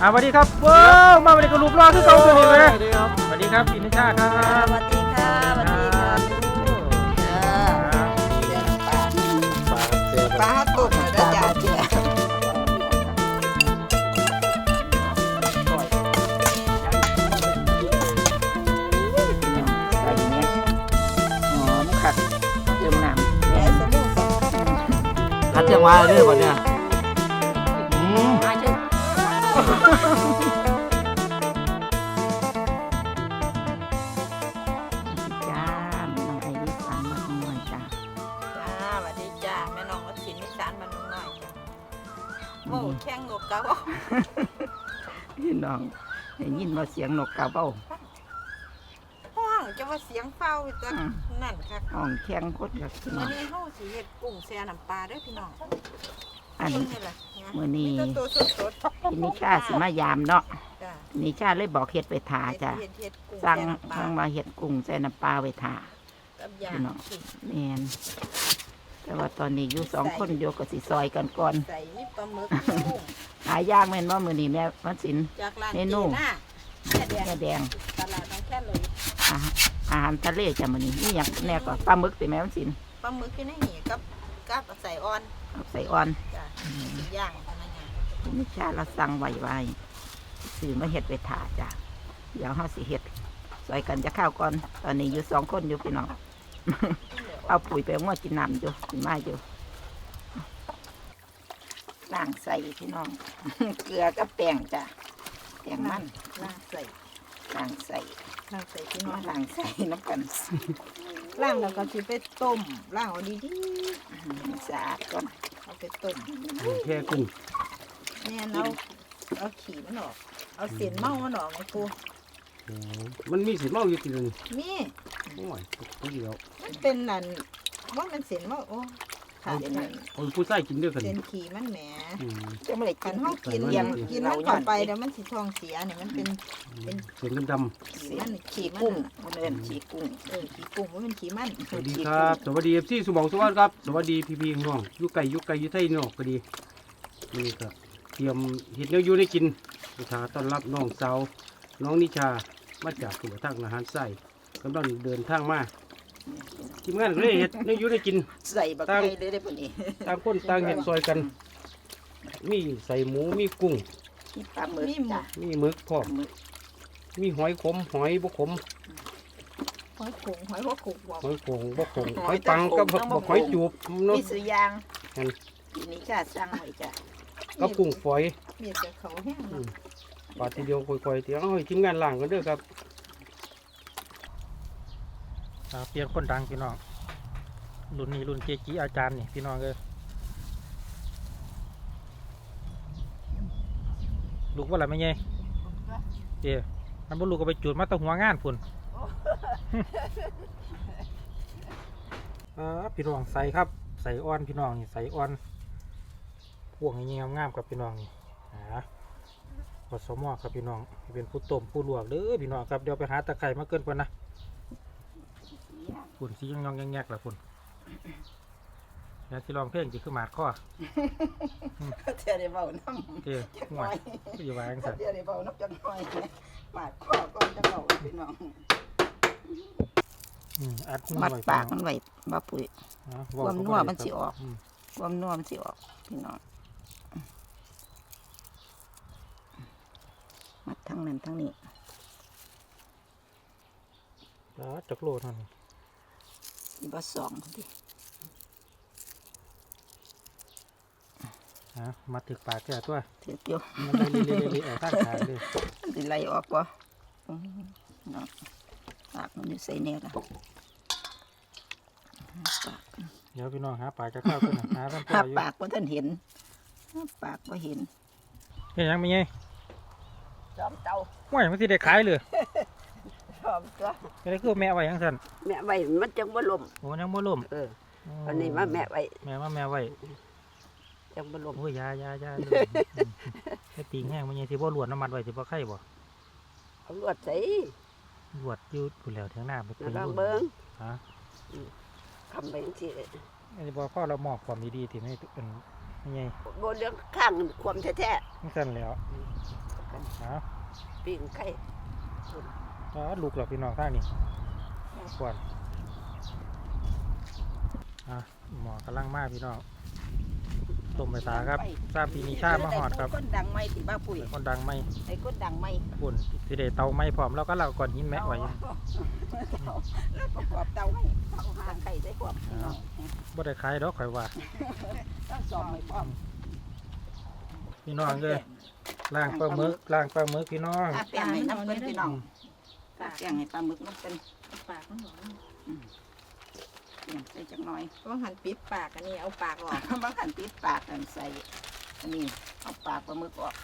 อ่าสวัสดีครับว้าวมาสวัสดีกับลูกรอคือเก่าตัวนี้เลยสวัสดีครับสวัสดีครับพี่นิชาครับสวัสดีค่ะสวัสดีค่ะเออเดี๋ยวปลาปลาเจอปลาตุ่มเลยนะจ๊ะเจ้าใส่เนี้ยหอมขัดเติมน้ำแม่สมุนสองคัดจังหวะเลยวันเนี้ย ว่าเสียงนกกาเบ้าห้องจะว่าเสียงเฝ้าจังนั่นค่ะห้องแข้งคดกับพี่น้วัอนงนี้เฮาสิเฮ็ดกุ้งแช่น้ำปลาเด้อพี่น้องอันนี่นี่แหละมื้อนี้ มีแต่ตัวสดพี่นิชาสิมายามเนาะๆจ้านิชาเลยบอกเฮ็ดไปทาจ้าเฮ็ดเฮ็ดกุ้งสั่งแช่น้ำปลาสั่งมาเฮ็ดกุ้งใส่น้ำปลาไว้ทา กับยาพี่น้องแม่นแต่ว่าตอนนี้อยู่สองคนอยู่ก็สิซอยกันก่อนใส่นี่ปลาหมึกมีกุ้งหายากแม่นว่ามื้อนี้แม่วันศิลป์ จากร้านเมเจนูน่า แม่แดงแม่แดงตลาดน้องแค่เลยอาหารอาหารทะเลจ้ะมื้อนี้นี่หยังแน่ก็ปลาหมึกสิแม่วันศิลป์ปลาหมึกที่ในนี่กับกับใส่อ่อนเอาใส่อ่อนจ้ะย่างพนักงานนิชาเราสั่งไว้ไว้ซื้อมาเฮ็ดไปถาจ้ะเดี๋ยวเฮาสิเฮ็ดซอยกันจะข้าวก่อน ตอนนี้อยู่สองคนอยู่พี่น้อง เอาปุ๋ยไปง้อกินน้ำอยู่กินมาอยู่ล้างใส่พี่น้อง เกลือกับแป้งจ้ะ แป้งมันล่างใส่ล้างใส่ล่างใส่พี่น้อมางล้างใส่น้ำกันล่างแล้วก็สิไปต้มล่างเอาดีให้สะอาดก่อนๆเอาไปต้มแค่กุ้งเนี่ยเอาเอาขี้มันออก เอาเส้นเมามันออกไอ้กูโอ้มันมีสีเมาอยู่ทีนึงนี่ โอ้ยตัวเดียวมันเป็นนั่นว่ามันเส้นเมาโอ้ ขาดนั่นคนผู้ใส่กินด้วยกันเส้นขี้มันแหมอืมจะไม่ได้กิคันนเฮากินเยี่ยัยงมกินมันเข้าไปเดี๋ยวมันสิท้องเสียเนี่ยมันเป็นเสียงดำขี้มันขี้มันกุ้งน่ะมันเอิ้นชีกุ้ง เออขี้กุ้งว่ามันขี้มันๆสวัสดีครับ สวัสดีเอฟซีสมองสวัสดีครับ สวัสดีพี่พี่น้องอยุไก่ยุไก่ยุไทยนอกก็ดีนี่ก็เตรียมเห็ดเนื้ออยู่ได้กินประชาต้อนรับน้องสาวน้องนิชามาจากสุทางอาหารใส่กำลังเดินทางมา ทีมงานก็เลยเห็ดเนื้ออยู่ได้กิน ใส่บักตั้งไก่เลยได้ปุ่นี้ต่างคนต่างเห็ดซอยกัน มีใส่หมูมีกุ้ง มีปลาหมึกจ้ะมีหมึกพร้อมหมึกมีหอยขมหอยบุขมหอยขงหอยหัวขงบอกหอยโขงบุขมหอยปังกับบักหอยจูบเนาะมีสุยางนั่นปีนี้ชาสั่งไว้จ้ะกับกุ้งฝอยมีแต่เขาแห้งเนาะปลาทีเดียวค่อยๆเดี๋ยวเอาให้ทีมงานล่างกันเด้อครับ เปลี่ยนคนดังพี่น้องรุ่นนี้รุ่นเจจีอาจารย์นี่พี่น้องเลยลูกว่าอะไรไม่ไงเดี๋ยวมันบ่ลูกก็ไปจุดมาตั้งหัวงานพุ่นอ่าพี่น้องใส่ครับใส่อ่อนพี่น้องนี่ใส่อ่อนพวกนี้งามๆกับพี่น้องนี่อ่าผสมอครับพี่น้องเป็นผู้ต้มผู้ลวกเด้อพี่น้องครับเดี๋ยวไปหาตะไคร้มาเกินก่อนนะ ฝุ่นสียังยองๆแงกๆละฝุ่นแล้วที่ลองเพลงจะคือหมาดข้อเท่าได้เบาน้ำเอ้ยห่วยอยู่วางสัตว์เท่าได้เบาน้ำจังหน่อยปาดคอก่อนจะเบาพี่น้องอืมอัดมือมัดไว้ปากมันไว้บ่ปุ๋ยนะความนัวมันสิออกมความนัวมันสิออกพี่น้องมัดทั้งนั้นทั้งนี้แล้วจักโลเท่านั้ นสิบ่สองดิฮะมาถึกปากแก่ตัว ถือเดียวมันได้เรื่อยๆๆออกข้างทางเลยมันสิไล่ออกบ่อืมเนาะปากมันอยู่ใส่แน่ละปากเดี๋ยวพี่น้องหาปลากจะเข้ากันนะหาท่านพ่อหาอยู่ปากบ่ทันเห็นหาปากบ่เห็นเป็นหยังไม่ไงจอมเตาห่วยมันสิได้ขายเลยจ อมตัวก็ได้คือแม่ไว้ยังสั่นแม่ไว้มันจังบ่ลมโอ้ยังบ่ล่มเอออันนี้มาแม่ไว้แม่มาแม่ไว้จังบ่ลมโอ้ยยายายาเลยแค่ติงแห้งมันยังสิบ่ลวดน้ำมันไว้สิบ่ไข่บ่เอาลวดใส่ลวดอยู่ผู้แล้วเถียงหน้าบ่แล้เป็วนลองรุ่นเบิ่งฮะคำไปจังซี่อันนี้บ่พ่อเรามอบความดีๆที่ไม่เป็นไม่ไงบ่เรื่องข้างความแท้มันสั่นแล้วๆเอาปิ้งไข่ ก็ลูกหรอพี่น้องข้างนี้ก่อนอะหมอกำลังมากพี่น้องต้มไปตาครับทราบปีนี้ชามาหอดครับคนดังไหมที่บ้าปุ๋ยคนดังไม่ไอ้คนดังไหมปุ่นสิเดเตาไม่พร้อมแล้วก็เราก่อนหินแมะไว้แล้วประกอบเตาให้เตาหางไข่ได้พร้อมพี่น้องบ่ได้ขายดอกข่อยว่าต้องสอบให้พร้อมพี่น้องเลยล่างปลาหมึกล่างปลาหมึกพี่น้องถ้าแป้งให้น้ำเป็นพี่น้อง ถ้าแป้งให้ปลาหมึกน้ำเป็นปากมันหวานเปลี่ยนใส่จักหน่อยว่าหันปิดปากอันนี้เอาปากออกบางขันติดปากกันใส่ อันนี้เอาปากปลาหมึกออก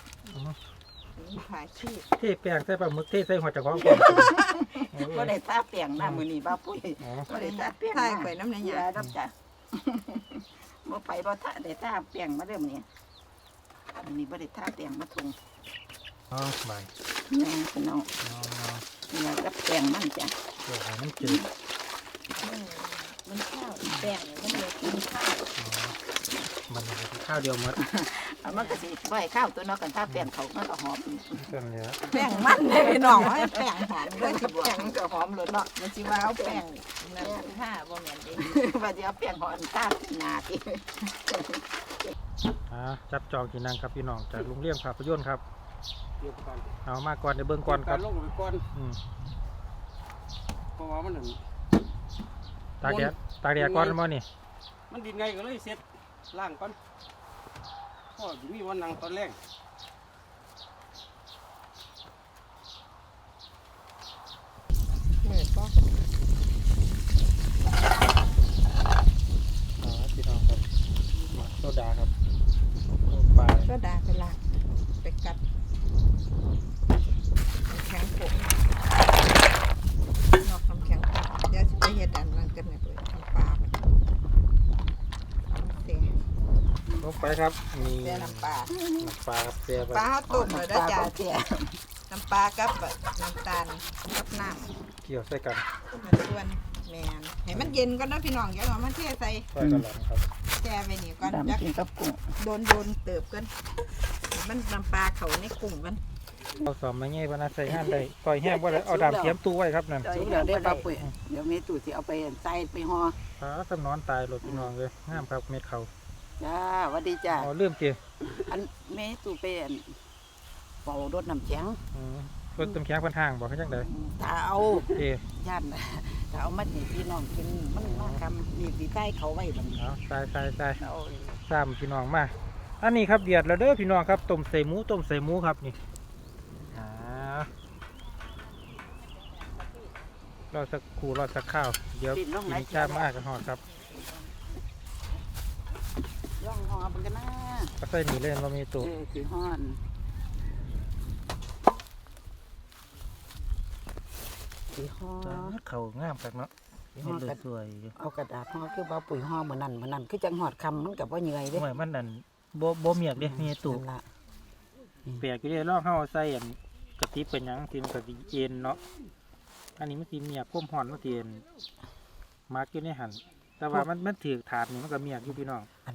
ผ่าขี้เทแป้งใส่ปลาหมึกเทใส่หัวเจักของก่อนก็ได้ตาแป้งหน้ามือนี้บ้าปุ๋ยอ๋อก็ได้ตาแป้งถ่ายไปน้ำในอหยาย่าดับจ้ะบ่ไปบ่ท่าได้ตาแป้งมาเริ่มนี่อันนี้บ่ได้ตาแป้งมาถุงอ๋อใบนี่พี่น้อง อ๋ออย่ากับแป้งมันจ้ะเดี๋ยวให้มันจืดมันข้าวแป้งเนี่ยมันเลยกินข้าวอ๋อมันก็สิข้าวเดียวหมดเอามันก็สิบ่ให้ข้าวตัวเนาะกันถ้าแป้งเขามันก็หอมเท่านั้นแหละแป้งมันเลยพี่น้องให้แป้งหอมเลเรื่อยงสิที่แป้งมันก็หอมเลยเนาะมันสิว่าเอาแป้งนั่นท่าบ่แม่นเด้ว่าจะเอาแป้งหอมตาหน้าติ อ่าจับจองที่นั่งครับพี่น้องจากโรงเรียนภาพยนตร์ครับ เตรียมการเอามาก่อนเดี๋ยวเบิ่งก่อนคการัรบลงไปก่อนอืมเพราะว่ามันนั่นตากแดดตากแดดก่อนมั้นี่ มันดินไงก็เลยเสร็จล่างก่อนพ่อสิมีวันนั่งตอนแรกเหมือนบ่อ๋อพี่น้องครับโซดาครับปลาก็ดาไปลากไปกัด แข็งผล่นอกทำแข็งโผล่เดี๋ยวสิไปเฮ็ดอันนั้นกันเนี่ยเปิดทำปลาไปเสียลงไปครับ มีเสียน้ำปลา น้ำปลาครับเสียไปปลาเขาต้มเลยนะจ๊ะเสียน้ำปลากับน้ำตาลกับน้เกี่ยวใส่กันมันส่วนแมนให้มันเย็นก่อนนะพี่น้องอย่าเอามาเทใส่ใส่กันหลังครับ แช่ไปนี่ก่อนจักดำกินกับกุ้งโดนโดนเติบกันให้มันน้ำปลาเขาในกุ้งมัน เอาสอมมาง่ายพนักใส่งานได้ปล่อยแห้งว่าได้เอาดามเทียมตู้ไว้ครับนั่นสุกแล้วได้ปลาปุ๋ยเดี๋ยวมีตู้สิเอาไปใส่ไปห่อปลาสำนอนตายหลดพี่น้องเลยงามครับเม็ดเขาจ้าหวัสดีจ้าอ๋อเริ่มเจีอันแม่ตู้ไปอันเป่ารถน้ำแข็ง อืม รถตำแข็งพันห่างบอกให้จังไดถ้าเอาเจีย่านถ้าเอามาให้พี่น้องกินมันมากำนี่สิใต้เขาไว้บัดนี้เอาตายตายตายเอาซ้ำพี่น้องมาอันนี้ครับเดือดแล้วเด้อพี่น้องครับต้มใส่หมูต้มใส่หมูครับนี่อ่าเราสักครู่รอสักข้าวเดี๋ยวปิดลงกิไหนนชามากันหอดครับย่องห่อเบิ่งกันนะก็ใส่นี่เล่นเรามีเอตู้อสิห่อน สีห่อเขางามครับเนาะสิห่อเห็นเลกัยนสวยอยู่เอากระดาษห่อคือบ่าปุ๋ยห่อเหมือนนั่นเหมือนนั่นคือจังหอดคำมันกับว่าเหนื่อยเด้ทำไมมันนั่นบ่บ่เมียกเด้มีตู้นั่นล่ะเปียกอยู่เด้ลองเฮาใส่อันกะทิเป็นหยังที่มันก็สิเอ็นเนาะอันนี้มันสิเมียกความร้อนมันสิเอ็นมักอยู่ในหันแต่ว่ามันมันถือถาดนี่มันก็เมียกอยู่พี่น้องอัน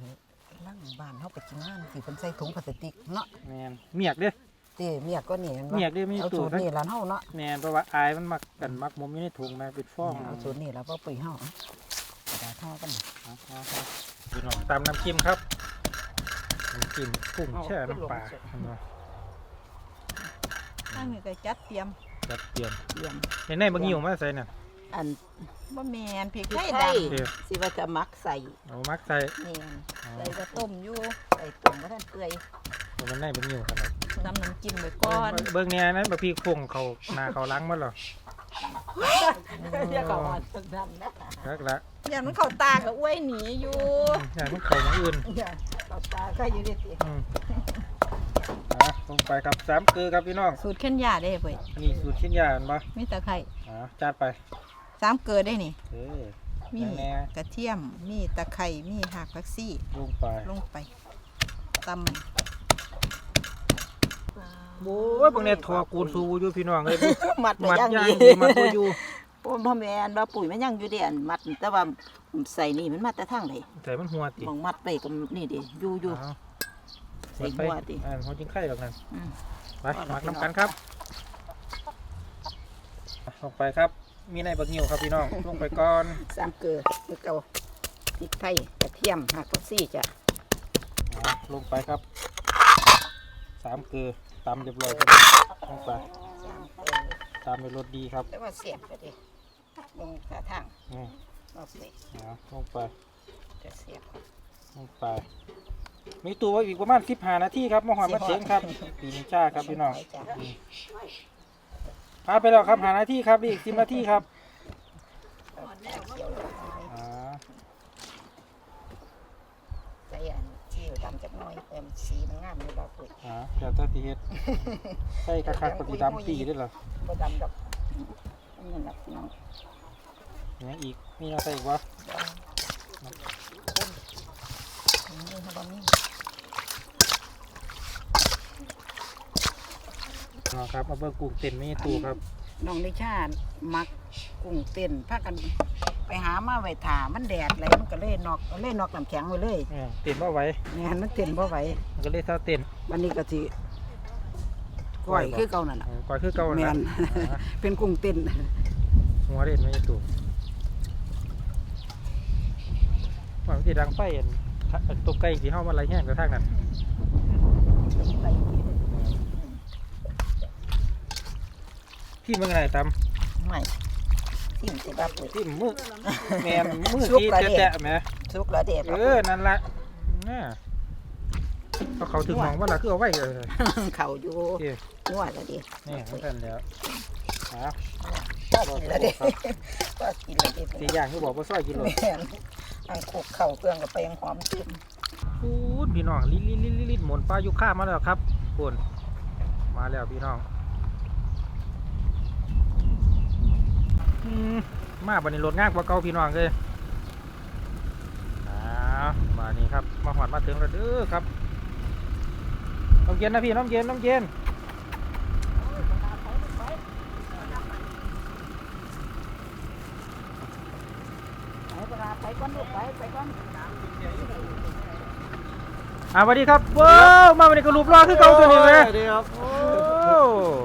ล่างบ้านเฮาก็กินงานสิเพิ่นใส่ถุงพลาสติกเนาะแม่นเมียกเด้เต้เมียก็นี่เมียกเด้มีเอาตู้สูตรทั้งนี่ล่ะเฮาเนาะแม่นเพราะว่าอายมันมักกันมักมุมอยู่ในถุงแม่เป็นฟองเอาสูตรนี่แล้วบ่าปุ๋ยเฮาเอากระดาษห่อกันเอาเอาเอาพี่น้องตามน้ำจิ้มครับน้ำจิ้มกุ้งแช่น้ำปลาเห็นบ่ข้างนี้ก็จัดเตรียมจัดเตรียมเตรียมในในบางหิวมาใส่น่ะอันบ่แมนพริกพริไทกยไทดยเดี๋ยวสิว่าจะมักใส่เอามักใส่ำนี่อ๋อใส่กระต้มอยู่ใส่ตุ่มบ่ทันเปื่อยเดี๋ยวมันในบางหิวครับ น้ำน้ำจิ้มไว้ก่อนเบิ่งเนี่ยนั้นบะพี่ฟงเขาหนาเขาล้างหมาหรอเรียกเขาว่าจังนั้นนะรักละอย่างมันเข้าตากับอ้วยหนีอยู่อย่างมันเขาอย่างอื่นอย่าเอาตาก็อยู่ดิติอืมอะลงไปครับสามเกลือครับพี่น้องสูตรเข็นยาได้เว้ยอันนี้สูตรชิ้นยาอันบ่มีตะไคร้อ่าจัดไปสามเกลือได้นี่เออ มีแน่ กระเทียมมีตะไคร้มีหากผักซี่ลงไปลงไปต โอ้ยบางเนี่ยทอกูนสูอยู่พี่น้องเลยมัดไปมัดย่างย่างดีดีมัดตัวอยู่พ่อแม่นว่าปุ๋ยมันยังอยู่เด่นมัด แต่ว่าใส่นี่มันมาแต่ทางไหนแต่มันหัวติมองมัดไปกับนี่ดิอยู่อยู่เอาใส่หัวติอ่าหัวจิงไข่หรอกนั่นอืมไปหมักน้ำกันครับลงไปครับ มีในบักนิ้วครับพี่น้องลงไปก่อนสามเกลือคือเก่าพริกไทยกระเทียมหักผักซี่จ้ะอะลงไปครับสามเกลือ ตำเรียบร้อยครับลงไปสามเกลือตามด้วยรสดีครับแต่ว่าเสียบก็ดิลงกระทางนี่เอาไปอะลงไปจะเสียบลงไป มีตัวไว้อีกประมาณสิบห้านาทีครับมะฮอนมาเสียงครับปีนิจ้าครับพี่น้องจ้ะ พาไปแล้วครับหานาทีครับอีกสิบนาทีครับ เขียวเลย อ่า ใส่อันที่อยู่ดำ จักหน้อยเติมสีมันงามเลยบ่ปุ๋ยอ่าเดี๋ยวจะตีเฮ็ดใส่คักๆปฏิดำปีได้เหรอบ่ดำดอกนี่นแหละน้องยังอีกมีอะไรใส่อีกวะนี่เขาบ่มีอ๋อครับมาเบิ่งกุ้งเต้นมีตู้ครับ น้องดิชามักกุ้งเต้นพากัน ไปหามาไว้ถามันแดดไหลมันก็เลยนอกเลยนอกน้ำแข็งไว้เลยเออเต้นบ่ไหวนี่นมันเต้นบ่ไหวมันก็เลยเท่าเต้นวันนี้ก็สิก้อยคือเก่านั่นน่ะเออก่อยคือเก่าแม่นะนอ่าเป็นกุ้งเต้นหัวเด่นไม่ตู้ว่ามันสิดังไฟอันอันตัวไก่ที่เฮามาไล่แห้งกระทางนั้นที่เมืองไหนตำไม่ ทิ่มสิบ้าปุ๋ยที่มือแมนมือสุกที่แล้วดิ แตะๆแหมสุกแล้วเด็ดเออนั่นละน่าพอเขาถึงหมองว่าเราคือเอาไว้เลยเขาอยู่โอเคนวดแล้วดินี่เหมือนกันแล้วหาก็กินแล้วดิก็กินแล้วดิสี่อย่างที่บอกว่าซอยกินเลยแม่นอังคุกเข่าเครื่องกับไปยังหอมขึ้นพูดพี่น้องลิลิลิลิลิหมุนปลายุค่ามาแล้วครับคุณมาแล้วพี่น้อง มมาบันนี้รถง่ายกว่าเก่าพี่น้องเลยอ้าวมานี่ครับ มาหอดมาถึงแล้วเด้อครับ น้ำเย็นนะพี่ น้ำเย็น น้ำเย็นไปเวลาไปก่อนลูกไปไปก่อนอ่าสวัสดีครับว้าวมาวันนี้ก็รูปรอคือเก่าตัวนี้เลยสวัสดีครับโอ้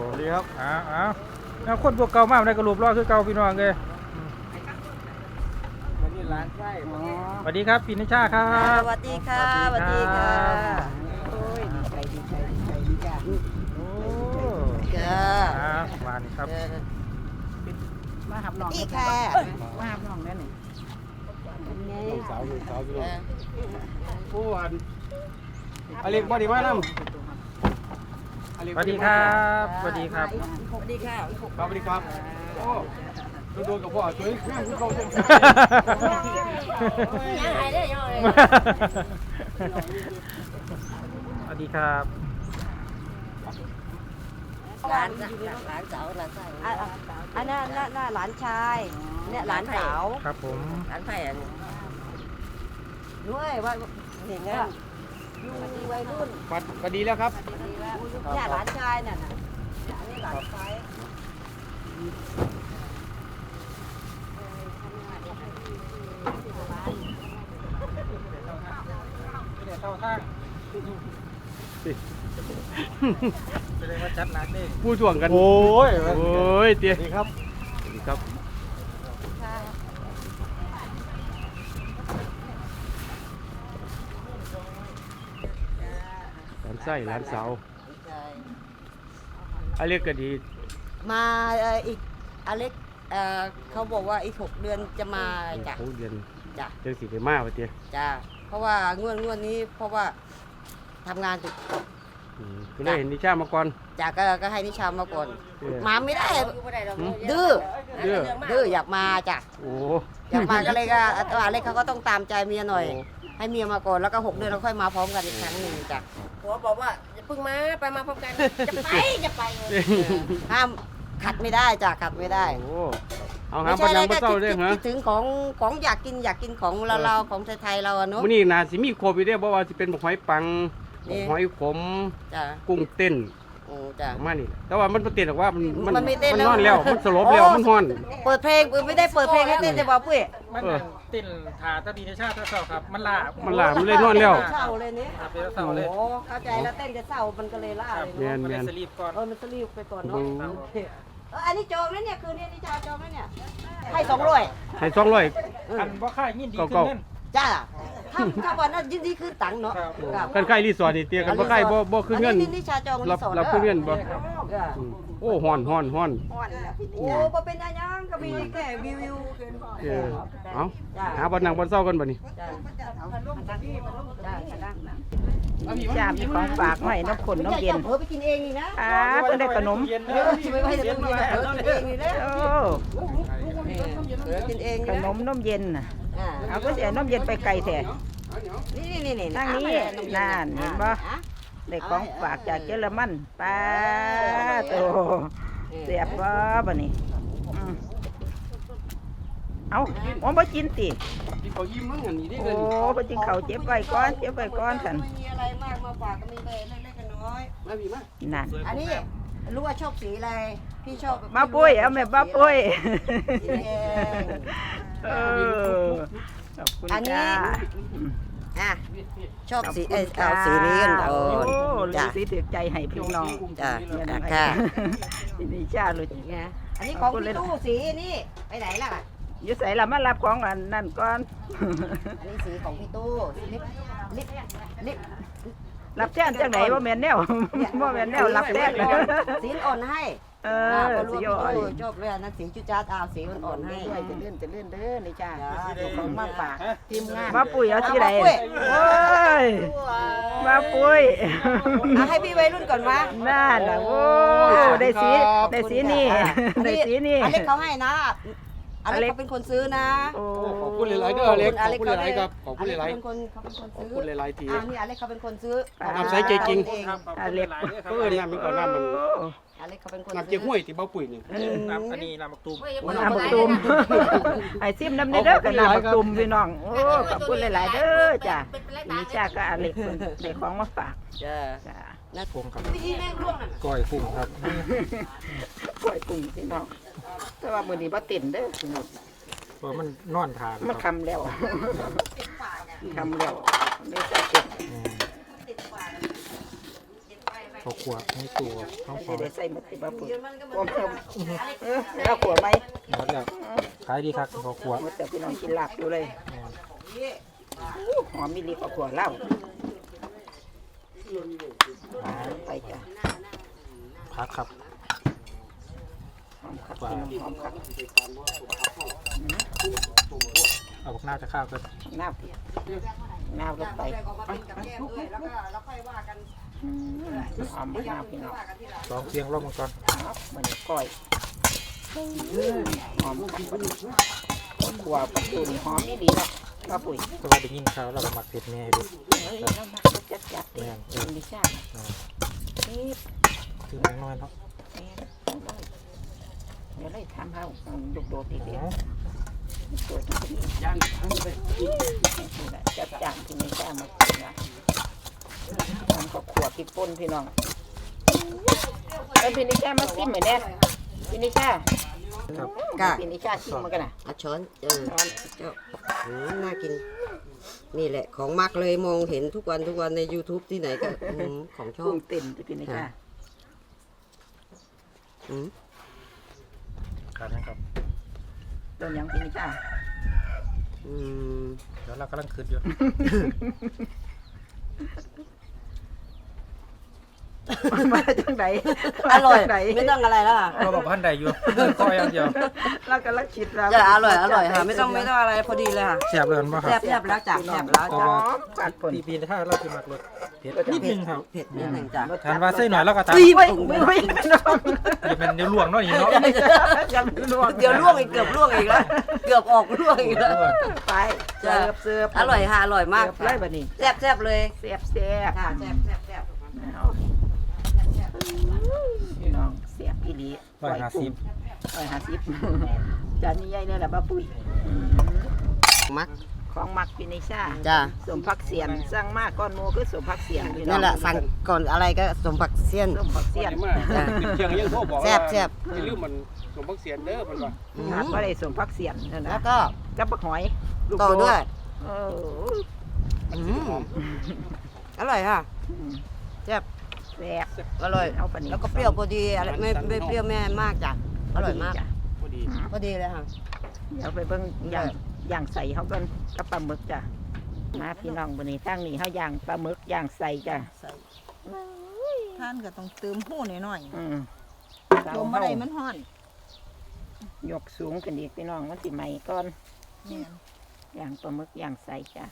สวัสดีครับอ้าวอ้าว แล้วคนพวกเก่ามากในกระลูปรอคือเก่าพี่น้องเลยวันนี้ร้านไส้อ๋อสวัสดีครับพี่นิชาครับสวัสดีค่ะสวัสดีค่ะ โอ้ยดีใจดีใจดีใจดีใจโอ้จ้าอ่ามานี่ครับมาหับน้องนี่ค่ะมาหับน้องแล้วนี่ลูกสาวลูกสาวพี่น้องผู้อันอเล็กบอดี้มาสนำวัสดีครับสวัสดีครับ สวัสดีค่ะครับสวัสดีครับ โอ้โดนกับพ่อสวยงามคือเขาเช่นยังไงเด้อยังไงสวัสดีครับหลานหลานสาวหลานสาวอันนั้นน่าหลานชาย เนี่ยหลานสาว ครับผม หลานไผ่อันด้วยว่าเห็นไง อยู่วัยรุ่นปัดปัดดีแล้วครับเนี่ยหลานชายน่ะน่ะอันนี้หลานชายไม่ได้เข้าทางแสดงว่าจัดหนักเด้ผู้ถ่วงกัน โอ้ย โอ้ยเตี้ยดีครับ สวัสดีครับร้าน ไส้ร้านสาวอเล็กก็ดี มาเอ่ออีกอเล็กเอ่อเขาบอกว่าอีกหกเดือนจะมาจ้ะ เขาเรียนจ้ะ เรื่องสีไปมาว่าเตี้ยจ้ะเพราะว่างวดงวดนี้เพราะว่าทำงานติดอืมก็เลยเห็นนิชามาก่อน จ้ะก็ก็ให้นิชามาก่อนเออ มาไม่ได้หืมดื้อดื้อดื้ออยากมาจ้ะโอ้อยากมาก็เลยก็ตัวอเล็กเขาก็ต้องตามใจเมียหน่อยโอ้ ให้เมียมาก่อนแล้วก็หกเดือนเราค่อยมาพร้อมกันอีกครั้งหนึ่งจ้ะผัวบอกว่าอย่าเพิ่งมาไปมาพร้อมกัน จะไปจะไปห้ามขัดไม่ได้จ้ะขัดไม่ได้ โอ้เอาหาปัญญาบ่เศร้าเด้อฮะคิดถึงของของอยากกินอยากกินของเราเราของไทยๆเราอะเนาะ มื้อนี้น่าสิมีครบอยู่เด้อบ่ว่าสิเป็นบักหอยปังนี่ บักหอยขมจ้ะ กุ้งเต้นโอ้อืมจ้ะ ประมาณนี้แต่ว่ามันบ่เต้นหรอกว่ามันมันไม่เต้นมันแล้วนอนแล้วมันสลบแล้วโอ้มันฮ้อน เปิดเพลงไม่ได้เปิดเพลงให้เต้นแต่บอกปุ้ยมันเออ ติ่นถาตะดีในชาติตะเศร้าครับ มันล่ามันล่ามันเลยนอนแล้ว เศร้าเลยเนี่ยครับเป็นตะเศร้าเลยโอ้เข้าใจแล้วเต้นจะเศร้ามันก็เลยล่าเลยแม่เนาะนมันแม่เลยนสลีปก่อนเออมันสลีบไปก่อนเนาะอืมเอออันนี้จองแล้วเนี่ยคืนนี้นี่จะเอาจองแล้วเนี่ยให้สองร้อยให้200 อันบ่ค่ายยินดีขึ้นเก่าๆเงิน จ้าถ้าถ้าวันนั้นยินดีคือตังค์เนาะครับครับกันใกล้รีสอร์ทนี่เตี้ยกันบ่ใกล้บ่บ่คืนเงินอันี่ชาจองรีรับสอร์ทรับคืนเงินบ่เอ ออืมโอ้ฮ้อนฮ้อนฮ้อนโอ้บ่เป็นอะไรยังก็มีแค่วิววิวเออเอาหาบ่นั่งบ่เซากันบัดนี้จ้าจ้าจ้าจ้ามีของฝากมาให้น้ำขนน้ำเย็นเผลอไปกินเองนี่นะอ่าเพิ่นได้ขนมเย็นเอเด้ออไม่ให้จะตู้เย็นเผลอกินเองนี่นะโอ้เผลอกินเองขนี่นนะมนมเย็นน่ะอ่าเอาก็เสียนมเย็นไปไกลแท้นี่นี่นี่ทางนี้นั่นเห็นบ่ ได้ของฝากจากเยอรมันป้าโตเสียบบ่บัดนี้อืมเอาอ๋อบ่กินติที่เขายิ้มมั้งอันนี้ได้โอ้บ่กินข้าวเจ็บไว้ก่อนเจ็บไว้ก่อนซั่นไม่มีอะไรมากมาฝากก็มีไปเล็กๆน้อยมาพี่มานั่นๆอันนี้รู้ว่าชอบสีอะไร พี่ชอบมาปุ้ยเอาแม่บ้าปุ้ยสีแดงเออขอบคุณอันนี้จ้า อะชอบสีเอยเอาสีนี้กันก่อโอ้นลืจ้ะมสีถือใจให้พี่น้องจ้ะเนี่ยนะค่ะทีนี้จ้ารู้จักไงอันนี้ของพี่ตู้สีนี่ไปไหนล่ะ อยู่ใส่ละมารับของอันนั่นก่อน อันนี้สีของพี่ตู้ลิปลิปลิป รับแจ้งจังไหนว่าแม่นแนว ว่าแม่นแนวรับแจ้งสีอ่อนให้ เออ่าอเพราะรู้สีว่าอ่อนพี่ตู้ชอบเลยอันนั้นสีจุดจ้าดเอาสีอ่อนๆให้ด้วยจะเลื่อนจะเลื่อนเด้อนี่จ้าจ้าของมาฝากทีมงานมาปุ้ยเอาสีใดเอามาปุ้ยโอ้ยมาปุ้ยเอาให้พี่วัยรุ่นก่อนวะนั่นน่ะโอ้ได้สีได้สีนี่ได้สีนี่อเล็กเขาให้นะอเล็กเขาเป็นคนซื้อนะ โอ้ขอบ คุณหลายๆเด้ออเล็กขอบคุณหลายๆครับขอบคุณหลายเป็นคนเขาเป็นคนๆขอบซื้อคุณหลายๆที อ่านี่อเล็กเขาเป็นคนซื้อน้ำใสใจจริง เองครับขอบอาคุณเล็กหลายๆเด้อครับเพิ่นน้ำมันก็น้ำมันอเล็กเขาเป็นคนน้ำเจี๊ยบห้วยที่เบ้าปุ๋ยนี่ ครับอันนี้น้ำมักตูมน้ำบักตุ่มไอ้ซิมน้ำเด้อกับน้ำบักตุ่มพี่น้องโอ้ขอบคุณหลาย ๆ เด้อจ้ะนี่จ้าก็อาเล็กเพิ่นได้ของมาฝากจ้าจ้าพวงครับพี่แม่งร่วงน่ะก้อยกุ้งครับ ปล่อยกุ้งพี่น้องแต่ว่ามื้อนี้บ่เต้นเด้อพี่น้อง เพราะมันนอนทานมันครับคำแล้วคำแล้วไม่ใช่เก็บอืมข้าวขวดในตัวข้าวหสิอมได้ใส่หมดที่บ่ปุ๋ยพร้อมเพิ่มเออแล้วขัวไหมหมดแล้วขายดีครับข้าวขวดหมดแต่พี่น้องกินลาบอยู่เลยหอมมีดีกว่าขัวเหล้าไปจ้ะพักครับ หอมครับพี่น้องหอมครับเอาบักหน้าจะข้าวกันน้าน้าลงไปออกมาเป็นกับแก้มด้วยแล้วก็แล้วค่อยว่ากันหอมมากพี่น้องสองเพียงรอบมังกรครับเหมือนก้อยหอมครับขัวประตูนี่หอมนี่ดีละป้าปุ๋ยเพราะว่าได้ยินข่าวเราก็หมักเผ็ดแม่ดูเอ้ยแล้วมาจัดจัดๆเลยเป็นดิชานี่คือแมงน้อยเนาะนี่เดี๋ยวเลยทำเอาดุกโดดดีเดียวตัวนี้ย่างทั้งไปนี่แหละจัดจานที่ไม่กล้ามากินนะทำกับขวดพริกป่นพี่น้องเอ้ยพี่นิชามาซิมเหมือนแน่พี่นิชาครับกะพี่นิชาชิมมันกันนะเอาช้อนเออร้อนเจ้าอืมน่ากิน นี่แหละของมักเลยมองเห็นทุกวันทุกวันใน YouTube ที่ไหนก็อืมของชอกุ้บงเต็มที่พี่นิชาอืม ขาดนะครับ ต้นยังพี่นิชาอืมเดี๋ยวเรากำลังคืนอยู่ มาจังไหนอร่อย ไหนไม่ต้องอะไรแล้วอะเราบอกพันใดอยู่เดินคอยอย่างเดียวเรากำลังคิดว่าจะอร่อยอร่อยค่ะ ไม่ต้องไม่ต้องอะไรพอดีเลยค่ะแซ่บเลยมั้งคแซ่รับบแซ่บแล้วจ้ะแซ่บแล้วแต่จ้ะว่าปัดผลปีปีถ้าเราจะหมักรสเผ็ดนิดนึงครับเผ็ดนิดหนึ่งจ้ะทานว่าใส่หน่อยแล้วก็ตามเฮ้ยเฮ้ยเฮ้ยน้องอย่าเป็นเดี๋ยวลวงเนาะอย่างนี้เนาะอย่าไปลวงเดี๋ยวล่วงอีกเกือบล่วงอีกแล้วเกือบออกล่วงอีกแล้วไปเสิร์ฟเสิร์ฟอร่อยค่ะอร่อยมากเสิร์ฟเลยบัดนี้แซ่บแซ่บเลยแซ่บแซ่บค่ะแซ่บแซ่บแซ่บ พี่น้องแซ่บ อีหลีร้อยห้าสิบร้อยห้าสิบจานนี้ใหญ่เนี่ยแหละป้าปุ้ยมัก ของมักพินิชาจ้ะ สมพักเสียนสร้างมากก้อนโมคือสมพักเสียนพี่องนั่นแหละสั่งก่อนอะไรก็สมผักเสี้ยน สมพักเสียนมากเชียงยังโทรบอกแซ่บแซ่บ อย่าลืมมันหลวงพ่อเสียนเด้อมันว่าอืหาดมว่าได้สมพักเสียนนั่นแล้นะวก็กับบักหอยลูกต่อด้วยโอ้อืมอร่อยค่ะ แซ่บ แซ่บอร่อย เอาปานนี้แล้วก็เปรี้ยวพอดีอะไรไม่ไม่เปรี้ยวแม่มากจ้ะ อร่อยมาก จ้ะพอดีพอดีเลยค่ะ เดี๋ยวไปเบิ่งย่างย่างใส่เขากันกับปลาหมึกจ้ะ มาพี่น้องบนนี้ทางนี้เขาย่างปลาหมึกย่างใส่จ้ะท่านก็ต้องเติมหู้หน่อยอืมๆลมอะไรมันฮ้อนยกสูงกันอีกพี่น้องมันสิไหมก่อน เนี่ยย่างปลาหมึกย่างใส่จ้ะ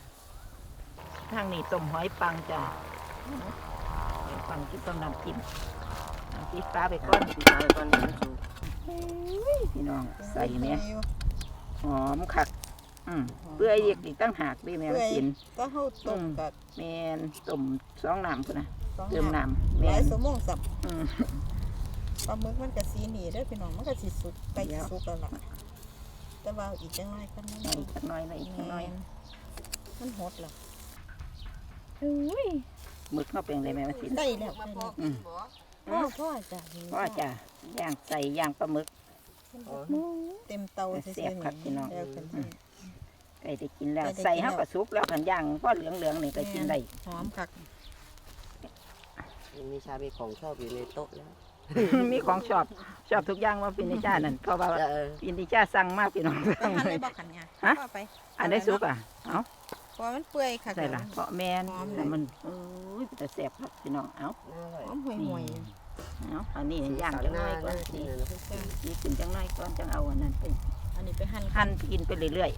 ทางนี้ต้มหอยปังจ้ะ หอยปังที่ต้มน้ำจิ้มน้ำพริกปลาไปก่อนใส่ก่อนนะจูพี่น้องใส่เนี่ยหอมคักอืมเปื่อยอีกอีกตั้งหากด้วยแม่มากินก็เฮาต้มกับแมนต้มสองน้ำพุ่นนะสองเติมน้ำน้ำแมหลายนชั่วโมงสับอืมปลาหมึกมันก็สีหนีเด้อพี่น้องมันก็สิสุกใกล้สิสุกแล้วล่ะแต่ว่าอีกจังน้อยกันนั่นเอาอีกสักหน้อยนะอีกสักหน้อยมันหดแล้ว หมึกเข้าเป็นอะไรแม่มากินได้แล้วได้แล้วอืมพ่อพ่อจ้ะพ่อจ้ะย่างใส่ย่างปลาหมึก เต็มเตาซื่อแซ่บครับพี่น้องแล้วกันไก่ได้กินแล้วไก่ได้กินแล้ว ใส่เข้ากับซุปแล้วกันย่างพ่อเหลืองเหลืองๆนี่ก็กินได้หอมคักมีชามีของชอบอยู่ในโต๊ะแล้วมีของชอบชอบทุกอย่างว่าพินิจานั่นเพราะว่าเออพินิจาสั่งมากพี่น้องท่านได้บอกกันไงฮะพ่อไปอันได้ซุปอะเอา เพราะมันเปื่อยคักใส่ละเพราะแมนหอมเลยแต่มันเอ้ยแต่แซ่บครับพี่น้องเอาอร่อยหอมห่วยเอาอันนี้ย่างจังน้อยก่อนนี่นี่กินจังน้อยก่อนจังเอาอันนั้นไปๆอันนี้ไปหั่นหั่นกินไปเรื่อย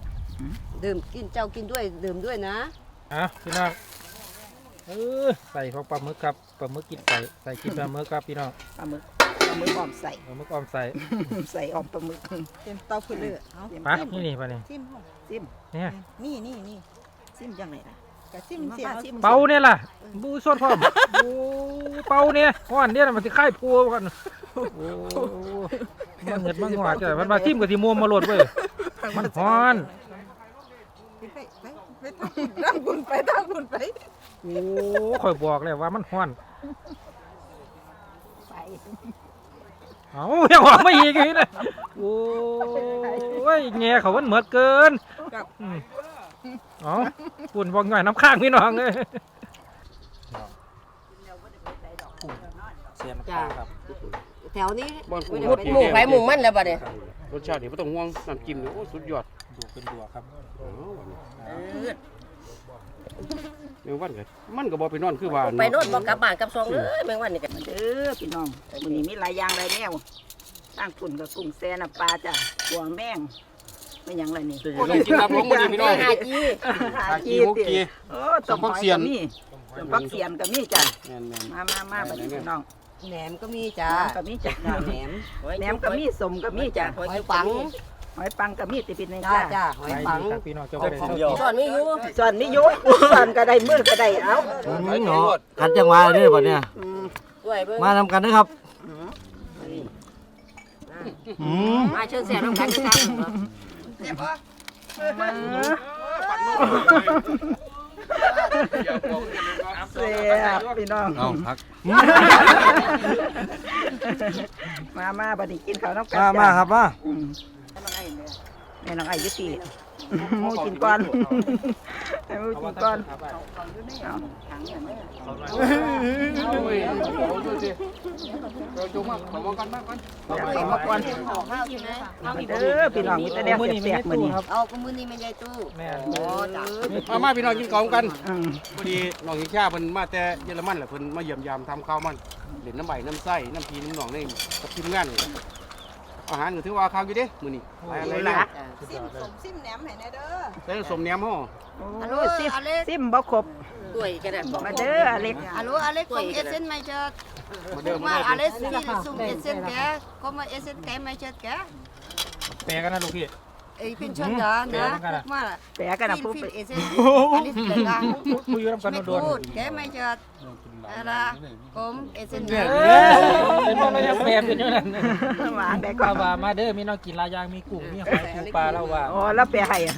ดื่มกินเจ้ากินด้วยดื่มด้วยนะอะพี่น้องเออใส่ของปลาหมึกครับปลาหมึกกินใส่ใส่กินปลาหมึกครับพี่น้องๆปลาหมึกปลาหมึกอ้อมใส่ปลาหมึกออมใส่ใส่อ้อมปลาหมึกเต็มเตาพุ่นเลยเอาปะนี่นี่ปะนี่ซิมห้องซิมเนี่ยนี่นี่นี่ ซิมจังไหนล่ะกะซิมเสียมาเอาซิมเป่าเนี่ยล่ะ บูสดพร้อมบูเป่าเนี่ยห้อนเนี่ยน่ะมันสิค่ายพัวกันโอ้มันเห็ดมันหัวจ้ะมันมาทิ่มกับที่มัวมาโหลดเว้ยมันฮ้อนไปไปไปทางบุญไปทางบุญไปโอ้ข่อยบอกเลยว่ามันฮ้อนไปเอาอย่าหวังไม่อีกอีกนะโอ้ยแง่เขามันเหมือดเกินอืม เอาปุ่นบอกหน่อยน้ำข้างพี่น้องเลยเสียน้ำข้างครับแถวนี้บ้านกูหมูไปหมูมันแล้วบัดนี้รสชาตินี่บ่ต้องห่วงน้ำจิ้มนี่โอ้สุดยอดดูเป็นดัวครับเรื่องวันก็มันก็บ่ไปนอนคือว่าไปโน่นบอกกลับบ้านกลับซองเลยแมงวันนี่กันมาเด้อพี่น้องวันนี้มีหลายอย่างหลายแนวตั้งฝุ่นกับกุ้งแซ่น้ำปลาจ้ะหัวแมง ไม่หยังไรนี่ลองกินครับลงมื้อนี้พี่น้องหาจีหากีมุกกีโอ้ต้มหอยก็มีต้มผักเสียนก็มีจ้ะแม่นมามามาบัดนี้พี่น้องแหนมก็มีจ้าน้ำก็มีจ้ะแหนมแหนมก็มีสมก็มีจ้ะหอยปังหอยปังก็มีติเป็นในจ้าจ้าจ้าหอยปังครับพี่น้องเจ้าไปเลยสอนไม่อยู่ส่วนนี้ยุส่วนก็ได้มือก็ได้เอ้าอืมเนาะกันจังหวะเด้อบัดเนี่ยอืมด้วยเบิ่งมาทำกันนะครับอืมมาเชิญเสียน้ำกันกัน มาเสียบพี่น้อง เอาพักมามาบัดนี้กินข้าวน้ำกันมามาครับมาแม่น้องไอ้ยุติมูกินก่อน ให้มูกินก่อนเอาถังอย่างนี้โอ้ยเอาดูสิเราจงมาขอมากันมากันเอามาก่อนเด้อพี่น้องมีแต่แนวแสบๆมื้อนี้เอาก็มือนี้ไม่ใช่ตู้แม่โอ้จ้ามามาพี่น้องกินข้าวกันอืมพอดีน้องยิงชาเพิ่นมาแต่เยอรมันแหละเพิ่นมาเยี่ยมยามทำข้าวมันเล่นน้ำใบน้ำไส้น้ำพีน้ำหนองนี่กับทีมงานนี่ อาหารก็ถือว่าข้าวอยู่เด้มื้อนี้หลายอะไรเนี่ยซิมสมซิมแหนมให้แน่เด้อแต่สมแหนมห่อฮัลโหลโอ้ซิมอเล็กซิมบ่ครบด้วยกันนะมาเด้ออเล็กฮัลโหลอเล็ก kom esen mij chat มาเด้อมา maar เด้อ alles die zoom esen ke kom maar esen ke mij chat ke แปลกันนะลูกพี่ไอ้เป็นชนยานะมาแปะกันนะผู้ฟิไปลเอเซนอันนี้เป็นลางคุยอยู่นำกันไม่โดนพู ดแกไม่จอดอะไรผมเอเซนๆเออเป็นบ่เรายังแปลเป็นอยู่นั่นวางได้ก่อว่านว่ามาเด้อมีน้องกินหลายอย่างมีกุ้งมีหอยปูปลาแล้วว่าอ๋อแล้วไปให้อะ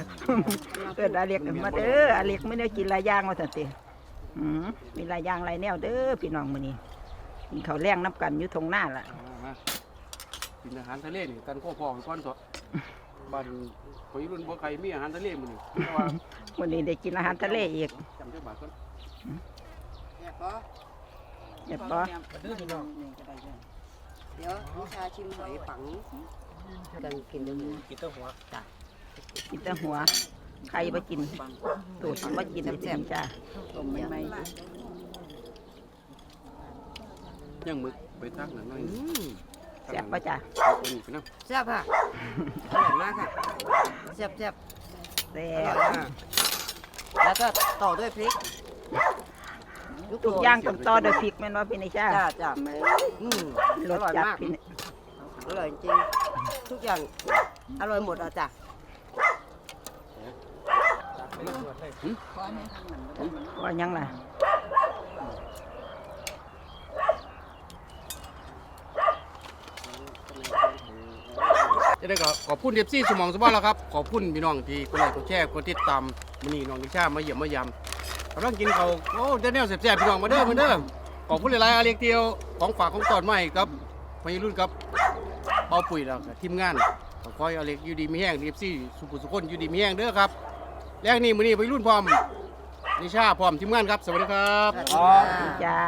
เอิ้นอาเล็กมาเด้ออาเล็กไม่ได้กินหลายอย่างว่าซั่นติอืมมีหลายอย่างหลายแนวเด้อพี่น้องมื้อนี้กินข้าวแรงน้ำกันอยู่ทงหน้าล่ะมากินอาหารทะเลนี่กันก็พอก่อนเถอะ บ้านไปรุ่นบ่ใครมีอาหารทะเลมื้อนี้แต่ว่าวันนี้ได้กินอาหารทะเลอีกจำได้บาทก่อนเห็ดปะเด้อพี่น้องเดี๋ยวนิชาชิมหอยฝังกันกินดูกินแต้หัวกินแต่หัวใครมากินตูดมากินได้กินจ้าต้มใหม่ย่างหมึกไปทางนั้นหน่อย แซ่บปะจ้าเอาอันนี้ไปนำแซ่บค่ะอร่อยมากค่ะแซ่บแซ่บแซ่อบร่อยมากแล้วก็ต่อด้วยพริกทุกอย่างต้องต่อด้วยพริกแม่นว่าพี่นิชาจ้าจ้าอืมรอสร่อยจัดมากพี่นิอร่อยจริงทุกอย่างอร่อยหมดอะจ้ะว่าหยังล่ะ ได้ก็ขอบคุณเอฟซี่สมองสมบายแล้วครับ ขอบคุณพี่น้องที่กดไลค์กดแชร์กดติดตามมื้อนี้น้องนิชามาเยี่ยมมายามกำลังกินเขาวโอ้ได้แนวแซ่บๆพี่น้องมาเด้อมาเด้อขอบคุณหลายๆอาเล็กเดียวของฝากของตอนใหม่ครับวัยรุ่นครับเบาปุ๋ยแล้วก็ทีมงานขอคอยอาเล็กอยู่ดีมีแห้งเอฟซี่สุขุสุขคนอยู่ดีมีแห้งเด้อครับแรกนี้มื้อนี้วัยรุ่นพร้อมนิชาพร้อมทีมงานครับสวัสดีครับสวัสดีจ้า